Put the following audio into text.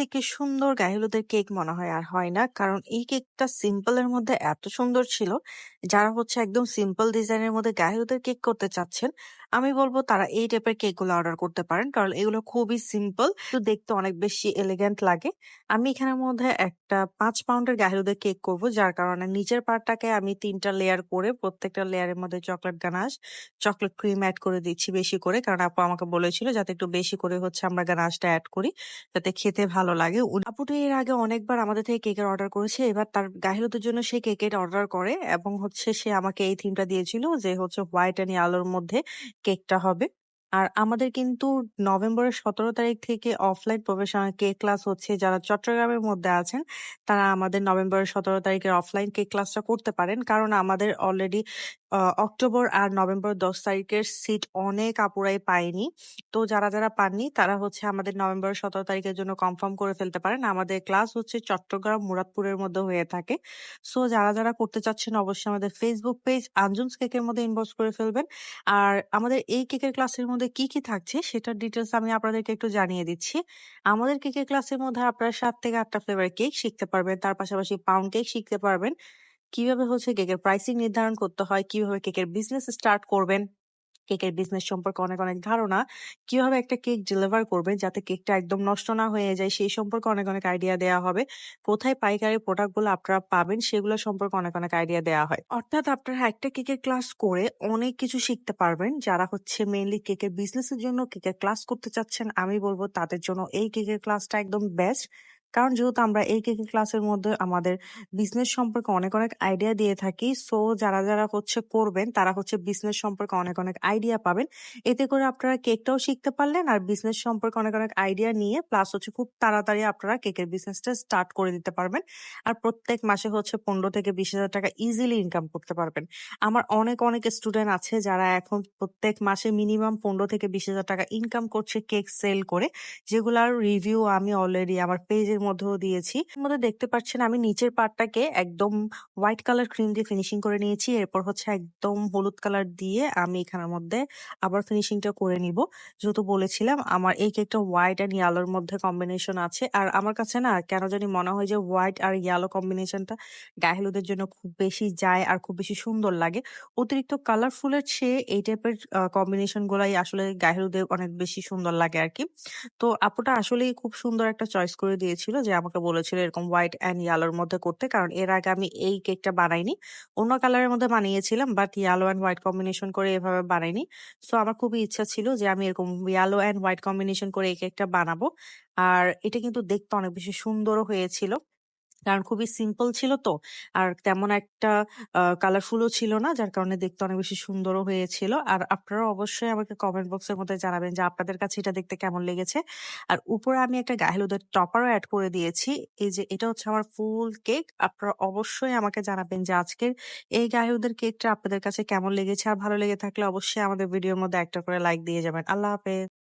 থেকে সুন্দর গায়ে হলুদের কেক মনে হয় আর হয় না। কারণ এই কেকটা সিম্পলের মধ্যে এত সুন্দর ছিল, যারা হচ্ছে একদম সিম্পল ডিজাইনের মধ্যে গায়ে কেক করতে চাচ্ছেন, আমি বলব তারা এই টাইপের কেকগুলো অর্ডার করতে পারেন। কারণ এগুলো খুবই সিম্পল, কিন্তু দেখতে অনেক বেশি এলিগ্যান্ট লাগে। আমি এখানের মধ্যে একটা পাঁচ পাউন্ডের গাহিরুদের কেক করব। যার কারণে নিচের পার্টটাকে আমি তিনটা লেয়ার করে প্রত্যেকটা লেয়ারের মধ্যে chocolate ganache, chocolate cream add করে দিচ্ছি বেশি করে। কারণ আপু আমাকে বলেছিল যাতে একটু বেশি করে হচ্ছে আমরা গানাশটা অ্যাড করি। যাতে খেতে ভালো লাগে। আপুটি এর আগে অনেকবার আমাদের থেকে কেকের অর্ডার করেছে। এবার তার গাহিরুদের জন্য সে কেকের অর্ডার করে এবং হচ্ছে সে আমাকে এই থিমটা দিয়েছিল যে হচ্ছে হোয়াইট অ্যান্ড ইয়ালোর মধ্যে কেকটা হবে। আর আমাদের কিন্তু নভেম্বরের ১৭ তারিখ থেকে অফলাইন প্রফেশনাল কেক ক্লাস হচ্ছে। যারা চট্টগ্রামের মধ্যে আছেন, তারা আমাদের নভেম্বরের ১৭ তারিখের অফলাইন কেক ক্লাসটা করতে পারেন। কারণ আমাদের অলরেডি অক্টোবর আর নভেম্বর ১০ তারিখের সিট অনেক আপুরাই পায়নি। তো যারা, যারা পাননি তারা হচ্ছে আমাদের নভেম্বরের ১৭ তারিখের জন্য কনফার্ম করে ফেলতে পারেন। আমাদের ক্লাস হচ্ছে চট্টগ্রাম, মুরাদপুরের মধ্যে হয়ে থাকে। সো যারা, যারা করতে চাচ্ছেন অবশ্যই আমাদের ফেসবুক পেজ আঞ্জুমস কেকের মধ্যে ইনবক্স করে ফেলবেন। আর আমাদের এই কেকের ক্লাসের মধ্যে কি, কি থাকছে সেটার ডিটেইলস আমি আপনাদেরকে একটু জানিয়ে দিচ্ছি। আমাদের কেকের ক্লাসের মধ্যে আপনারা ৭ থেকে ৮ টা ফ্লেভারের কেক শিখতে পারবেন। তার পাশাপাশি পাউন্ড কেক শিখতে পারবেন। কীভাবে হচ্ছে কেকের প্রাইসিং নির্ধারণ করতে হয়, কীভাবে কেকের বিজনেস স্টার্ট করবেন, কেকের বিজনেস সম্পর্কে অনেক, অনেক ধারণা, কীভাবে একটা কেক ডেলিভার করবেন যাতে কেকটা একদম নষ্ট না হয়ে যায় সেই সম্পর্কে অনেক, অনেক আইডিয়া দেওয়া হবে। কোথায় পাইকারি প্রোডাক্টগুলো আপনারা পাবেন সেগুলো সম্পর্কে অনেক, অনেক আইডিয়া দেওয়া হয়। অর্থাৎ আপনারা একটা কেকের ক্লাস করে অনেক কিছু শিখতে পারবেন। যারা হচ্ছে মেইনলি কেকের বিজনেসের জন্য কেকের ক্লাস করতে চাচ্ছেন, আমি বলব তাদের জন্য এই কেকের ক্লাসটা একদম বেস্ট। কারণ যেহেতু আমরা এই কেকের ক্লাসের মধ্যে আমাদের বিজনেস সম্পর্কে অনেক, অনেক আইডিয়া দিয়ে থাকি। সো যারা, যারা হচ্ছে করবেন তারা হচ্ছে বিজনেস সম্পর্কে অনেক, অনেক আইডিয়া পাবেন। এতে করে আপনারা কেকটাও শিখতে পারলেন আর বিজনেস সম্পর্কে অনেক, অনেক আইডিয়া নিয়ে প্লাস হচ্ছে খুব তাড়াতাড়ি আপনারা কেকের বিজনেসটা স্টার্ট করে দিতে পারবেন। আর প্রত্যেক মাসে হচ্ছে ১৫ থেকে ২০,০০০ টাকা ইজিলি ইনকাম করতে পারবেন। আমার অনেক, অনেক স্টুডেন্ট আছে যারা এখন প্রত্যেক মাসে মিনিমাম ১৫ থেকে ২০,০০০ টাকা ইনকাম করছে কেক সেল করে। যেগুলার রিভিউ আমি অলরেডি আমার পেজের মধ্যেও দিয়েছি। মধ্যে দেখতে পাচ্ছেন আমি নিচের পার্টটাকে একদম হোয়াইট কালার ক্রিম দিয়ে ফিনিশিং করে নিয়েছি। এরপর হচ্ছে একদম হলুদ কালার দিয়ে আমি এখানের মধ্যে আবার ফিনিশিংটা করে নিব। যেহেতু বলেছিলাম, আমার এই কেকটা হোয়াইট অ্যান্ড ইয়ালোর মধ্যে কম্বিনেশন আছে। আর আমার কাছে না কেন জানি মনে হয় যে হোয়াইট আর ইয়েলো কম্বিনেশনটা গায়ে হলুদের জন্য খুব বেশি যায় আর খুব বেশি সুন্দর লাগে। অতিরিক্ত কালারফুল এর চেয়ে এই টাইপের কম্বিনেশন গুলাই আসলে গায়ে হলুদে অনেক বেশি সুন্দর লাগে আর কি তো আপুটা আসলেই খুব সুন্দর একটা চয়েস করে দিয়েছিল যে, আমাকে বলেছিল এরকম হোয়াইট অ্যান্ড ইয়ালোর মধ্যে করতে। কারণ এর আগে আমি এই কেকটা বানাইনি। অন্য কালারের মধ্যে বানিয়েছিলাম but yellow and white combination করে এভাবে বানাইনি। সো আমার খুবই ইচ্ছা ছিল যে, আমি এরকম ইয়ালো অ্যান্ড হোয়াইট কম্বিনেশন করে এই কেকটা বানাবো। আর এটা কিন্তু দেখতে অনেক বেশি সুন্দরও হয়েছিল। কারণ খুবই সিম্পল ছিল তো। আর তেমন একটা, আ কালারফুল ও ছিল না। যার কারণে দেখতে অনেক বেশি সুন্দরও হয়েছিল। আর আপনারাও অবশ্যই আমাকে কমেন্ট বক্সের মধ্যে জানাবেন যে আপনাদের কাছে এটা দেখতে কেমন লেগেছে। আর উপরে আমি একটা গায়ে হলুদের টপারও অ্যাড করে দিয়েছি। এই যে এটা হচ্ছে আমার ফুল কেক। আপনারা অবশ্যই আমাকে জানাবেন যে আজকের এই গায়ে হলুদের কেকটা আপনাদের কাছে কেমন লেগেছে। আর ভালো লেগে থাকলে অবশ্যই আমাদের ভিডিওর মধ্যে একটা করে লাইক দিয়ে যাবেন। আল্লাহ হাফেজ।